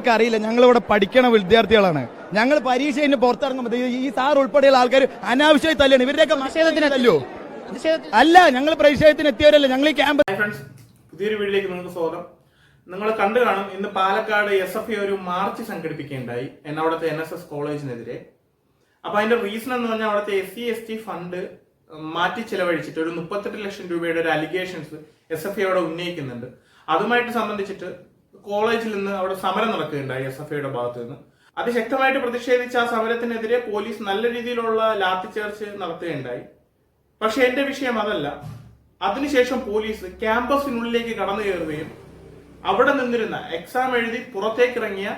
ഞങ്ങൾക്കറിയില്ല ഞങ്ങളിവിടെ പഠിക്കണ വിദ്യാർത്ഥികളാണ്. ഞങ്ങൾ പരീക്ഷ കഴിഞ്ഞ് പുറത്തിറങ്ങുമ്പോൾ ഈ സാർ ഉൾപ്പെടെയുള്ള ആൾക്കാർ അനാവശ്യമായി തല്ലാണ് ഇവരുടെയൊക്കെ നിഷേധത്തിന് തല്ലോ അല്ല ഞങ്ങൾ പ്രതിഷേധത്തിന് എത്തിയവരല്ല. ഞങ്ങൾ ഈ ക്യാമ്പ് ഹായ് ഫ്രണ്ട്സ് പുതിയൊരു വീഡിയോയിലേക്ക് നിങ്ങൾക്ക് സ്വാഗതം. നിങ്ങൾ കണ്ടു കാണും ഇന്ന് പാലക്കാട് എസ് എഫ് ഒരു മാർച്ച് സംഘടിപ്പിക്കുകയുണ്ടായി എന്ന അവിടുത്തെ എൻ എസ് എസ് കോളേജിനെതിരെ. അപ്പൊ അതിന്റെ റീസൺ എന്ന് പറഞ്ഞാൽ അവിടുത്തെ S C S T fund മാറ്റി ചിലവഴിച്ചിട്ട് ഒരു മുപ്പത്തെട്ട് ലക്ഷം രൂപയുടെ ഒരു അലിഗേഷൻസ് എസ് എഫ് അവിടെ ഉന്നയിക്കുന്നുണ്ട്. അതുമായിട്ട് സംബന്ധിച്ചിട്ട് കോളേജിൽ നിന്ന് അവിടെ സമരം നടക്കുകയുണ്ടായി എസ് എഫ് ഐയുടെ ഭാഗത്ത് നിന്ന് അതിശക്തമായിട്ട് പ്രതിഷേധിച്ച ആ സമരത്തിനെതിരെ പോലീസ് നല്ല രീതിയിലുള്ള ലാത്തിച്ചേർച്ച് നടത്തുകയുണ്ടായി. പക്ഷെ എന്റെ വിഷയം അതല്ല. അതിനുശേഷം പോലീസ് ക്യാമ്പസിനുള്ളിലേക്ക് കടന്നു കയറുകയും അവിടെ നിന്നിരുന്ന എക്സാം എഴുതി പുറത്തേക്കിറങ്ങിയ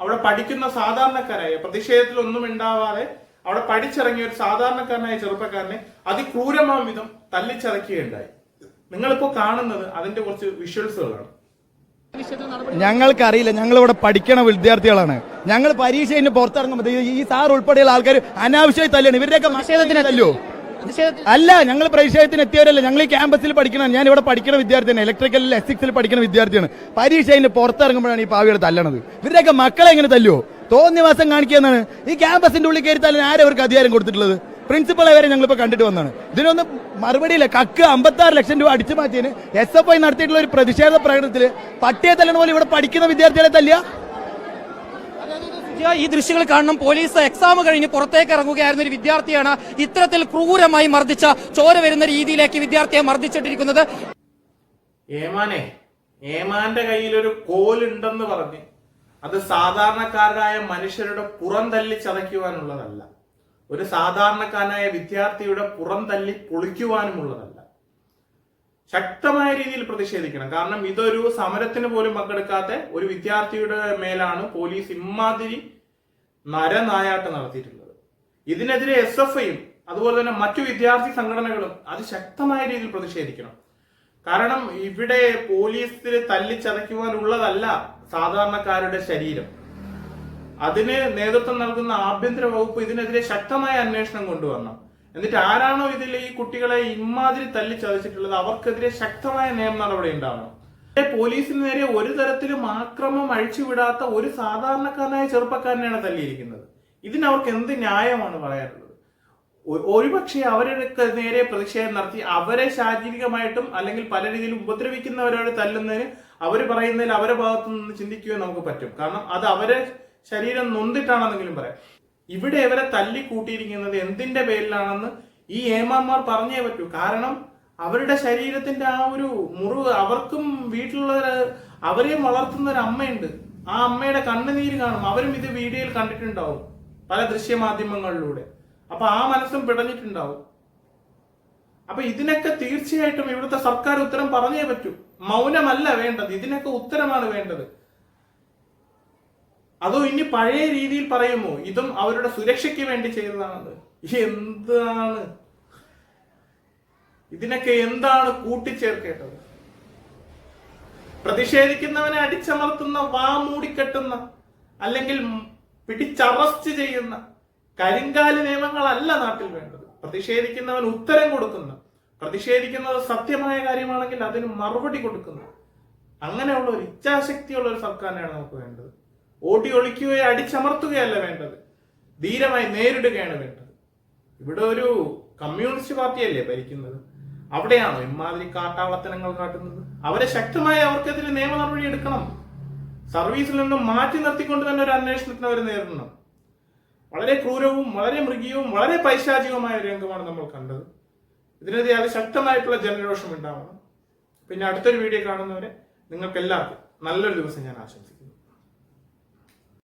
അവിടെ പഠിക്കുന്ന സാധാരണക്കാരായ പ്രതിഷേധത്തിലൊന്നും ഉണ്ടാവാതെ അവിടെ പഠിച്ചിറങ്ങിയ ഒരു സാധാരണക്കാരനായ ചെറുപ്പക്കാരനെ അതിക്രൂരമാം വിധം തല്ലിച്ചതയ്ക്കുകയുണ്ടായി നിങ്ങളിപ്പോ കാണുന്നത് അതിന്റെ കുറച്ച് വിഷ്വൽസുകളാണ് ഞങ്ങൾക്കറിയില്ല. ഞങ്ങളിവിടെ പഠിക്കണ വിദ്യാർത്ഥികളാണ്. ഞങ്ങൾ പരീക്ഷ കഴിഞ്ഞ് പുറത്തിറങ്ങുമ്പോൾ ഈ സാർ ഉൾപ്പെടെയുള്ള ആൾക്കാർ അനാവശ്യമായി തല്ലാണ്. ഇവരുടെയൊക്കെ തല്ലോ അല്ല. ഞങ്ങൾ പ്രതിഷേധത്തിന് എത്തിയവരല്ല. ഞങ്ങൾ ഈ ക്യാമ്പസിൽ പഠിക്കണം ഞാൻ ഇവിടെ പഠിക്കുന്ന വിദ്യാർത്ഥിയാണ്. ഇലക്ട്രിക്കലിൽ എസിക്സിൽ പഠിക്കുന്ന വിദ്യാർത്ഥിയാണ്. പരീക്ഷ അതിന് പുറത്തിറങ്ങുമ്പോഴാണ് ഈ പാവിയുടെ തല്ലണത്. ഇവരുടെയൊക്കെ മക്കളെ എങ്ങനെ തല്ലുവോ? തോന്നിയ മാസം കാണിക്കുന്നതാണ് ഈ ക്യാമ്പസിന്റെ ഉള്ളിൽ കയറി തല്ലാൻ ആരവർക്ക് അധികാരം കൊടുത്തിട്ടുള്ളത്? പ്രിൻസിപ്പളെ വരെ ഞങ്ങളിപ്പോ കണ്ടിട്ട് വന്നാണ്. ഇതിനൊന്നും മറുപടിയില്ല. കക്ക് അമ്പത്തി ആറ് ലക്ഷം രൂപ അടിച്ചു മാറ്റിയതിന് എസ് എഫ് ഐ നടത്തിയിട്ടുള്ള ഒരു പ്രതിഷേധ പ്രകടനത്തിൽ പട്ടിയെ തല്ലണ പോലെ ഇവിടെ പഠിക്കുന്ന വിദ്യാർത്ഥികളെ തല്ലിയ? ഈ ദൃശ്യങ്ങൾ കാണണം. പോലീസ് എക്സാം കഴിഞ്ഞ് പുറത്തേക്ക് ഇറങ്ങുകയായിരുന്ന ഒരു വിദ്യാർത്ഥിയാണ് ഇത്തരത്തിൽ ക്രൂരമായി മർദ്ദിച്ച ചോര വരുന്ന രീതിയിലേക്ക് വിദ്യാർത്ഥിയെ മർദ്ദിച്ചിട്ടിരിക്കുന്നത്. ഏമാനെ ഏമാന്റെ കയ്യിൽ ഒരു കോലുണ്ടെന്ന് പറഞ്ഞ് അത് സാധാരണക്കാരായ മനുഷ്യരുടെ പുറം തല്ലി ചതയ്ക്കുവാനുള്ളതല്ല. ഒരു സാധാരണക്കാരനായ വിദ്യാർത്ഥിയുടെ പുറം തല്ലി പൊളിക്കുവാനുമുള്ളതല്ല. ശക്തമായ രീതിയിൽ പ്രതിഷേധിക്കണം. കാരണം ഇതൊരു സമരത്തിന് പോലും പങ്കെടുക്കാത്ത ഒരു വിദ്യാർത്ഥിയുടെ മേലാണ് പോലീസ് ഇമാതിരി നരനായാട്ട് നടത്തിയിട്ടുള്ളത്. ഇതിനെതിരെ എസ് എഫ് ഐയും അതുപോലെ തന്നെ മറ്റു വിദ്യാർത്ഥി സംഘടനകളും അത് ശക്തമായ രീതിയിൽ പ്രതിഷേധിക്കണം. കാരണം ഇവിടെ പോലീസിൽ തല്ലിച്ചതയ്ക്കുവാനുള്ളതല്ല സാധാരണക്കാരുടെ ശരീരം. അതിന് നേതൃത്വം നൽകുന്ന ആഭ്യന്തര വകുപ്പ് ഇതിനെതിരെ ശക്തമായ അന്വേഷണം കൊണ്ടുവന്നു എന്നിട്ട് ആരാണോ ഇതിൽ ഈ കുട്ടികളെ ഇമാതിരി തല്ലിച്ചതച്ചിട്ടുള്ളത് അവർക്കെതിരെ ശക്തമായ നിയമ നടപടി ഉണ്ടാവണം പോലീസിന് നേരെ ഒരു തരത്തിലും ആക്രമം അഴിച്ചുവിടാത്ത ഒരു സാധാരണക്കാരനായ ചെറുപ്പക്കാരനെയാണ് തല്ലിയിരിക്കുന്നത്. ഇതിനവർക്ക് എന്ത് ന്യായമാണ് പറയാനുള്ളത്? ഒരുപക്ഷെ അവരുടെ നേരെ പ്രതിഷേധം നടത്തി അവരെ ശാരീരികമായിട്ടും അല്ലെങ്കിൽ പല രീതിയിലും ഉപദ്രവിക്കുന്നവരോട് തല്ലുന്നതിന് അവർ പറയുന്നതിൽ അവരുടെ ഭാഗത്തു നിന്ന് ചിന്തിക്കുകയോ നമുക്ക് പറ്റും. കാരണം അത് അവരെ ശരീരം നൊന്തിട്ടാണെന്നെങ്കിലും പറയാം. ഇവിടെ ഇവരെ തല്ലി കൂട്ടിയിരിക്കുന്നത് എന്തിന്റെ പേരിലാണെന്ന് ഈ ഏമാന്മാർ പറഞ്ഞേ പറ്റൂ. കാരണം അവരുടെ ശരീരത്തിന്റെ ആ ഒരു മുറിവ് അവർക്കും വീട്ടിലുള്ള അവരെയും വളർത്തുന്ന ഒരു അമ്മയുണ്ട്. ആ അമ്മയുടെ കണ്ണുനീര് കാണും. അവരും ഇത് വീഡിയോയിൽ കണ്ടിട്ടുണ്ടാവും പല ദൃശ്യമാധ്യമങ്ങളിലൂടെ. അപ്പൊ ആ മനസ്സും പിടഞ്ഞിട്ടുണ്ടാവും. അപ്പൊ ഇതിനൊക്കെ തീർച്ചയായിട്ടും ഇവിടുത്തെ സർക്കാർ ഉത്തരം പറഞ്ഞേ പറ്റൂ. മൗനമല്ല വേണ്ടത്. ഇതിനൊക്കെ ഉത്തരമാണ് വേണ്ടത്. അതോ ഇനി പഴയ രീതിയിൽ പറയുമോ? ഇതും അവരുടെ സുരക്ഷയ്ക്ക് വേണ്ടി ചെയ്തതാണത് എന്താണ്? ഇതിനൊക്കെ എന്താണ് കൂട്ടിച്ചേർക്കേണ്ടത്? പ്രതിഷേധിക്കുന്നവനെ അടിച്ചമർത്തുന്ന വാ മൂടിക്കെട്ടുന്ന അല്ലെങ്കിൽ പിടിച്ചറസ്റ്റ് ചെയ്യുന്ന കരിങ്കാലി നിയമങ്ങളല്ല നാട്ടിൽ വേണ്ടത്. പ്രതിഷേധിക്കുന്നവൻ ഉത്തരം കൊടുക്കുന്ന പ്രതിഷേധിക്കുന്നത് സത്യമായ കാര്യമാണെങ്കിൽ അതിന് മറുപടി കൊടുക്കുന്ന അങ്ങനെയുള്ള ഒരു ഇച്ഛാശക്തിയുള്ള ഒരു സർക്കാരിനെയാണ് നമുക്ക് വേണ്ടത്. ഓടി ഒളിക്കുകയോ അടിച്ചമർത്തുകയല്ല വേണ്ടത്. ധീരമായി നേരിടുകയാണ് വേണ്ടത്. ഇവിടെ ഒരു കമ്മ്യൂണിസ്റ്റ് പാർട്ടിയല്ലേ ഭരിക്കുന്നത്? അവിടെയാണോ ഇമാതിരി കാട്ടാളത്തനങ്ങൾ കാട്ടുന്നത്? അവരെ ശക്തമായി അവർക്കെതിരെ നിയമ നടപടി എടുക്കണം. സർവീസിൽ നിന്നും മാറ്റി നിർത്തിക്കൊണ്ട് തന്നെ ഒരു അന്വേഷണത്തിന് അവർ നേരിടണം. വളരെ ക്രൂരവും വളരെ മൃഗീയവും വളരെ പൈശാചികവുമായ രംഗമാണ് നമ്മൾ കണ്ടത്. ഇതിനെതിരെ അത് ശക്തമായിട്ടുള്ള ജനരോഷം ഉണ്ടാവണം. പിന്നെ അടുത്തൊരു വീഡിയോ കാണുന്നവരെ നിങ്ങൾക്കെല്ലാവർക്കും നല്ലൊരു ദിവസം ഞാൻ ആശംസിക്കുന്നു.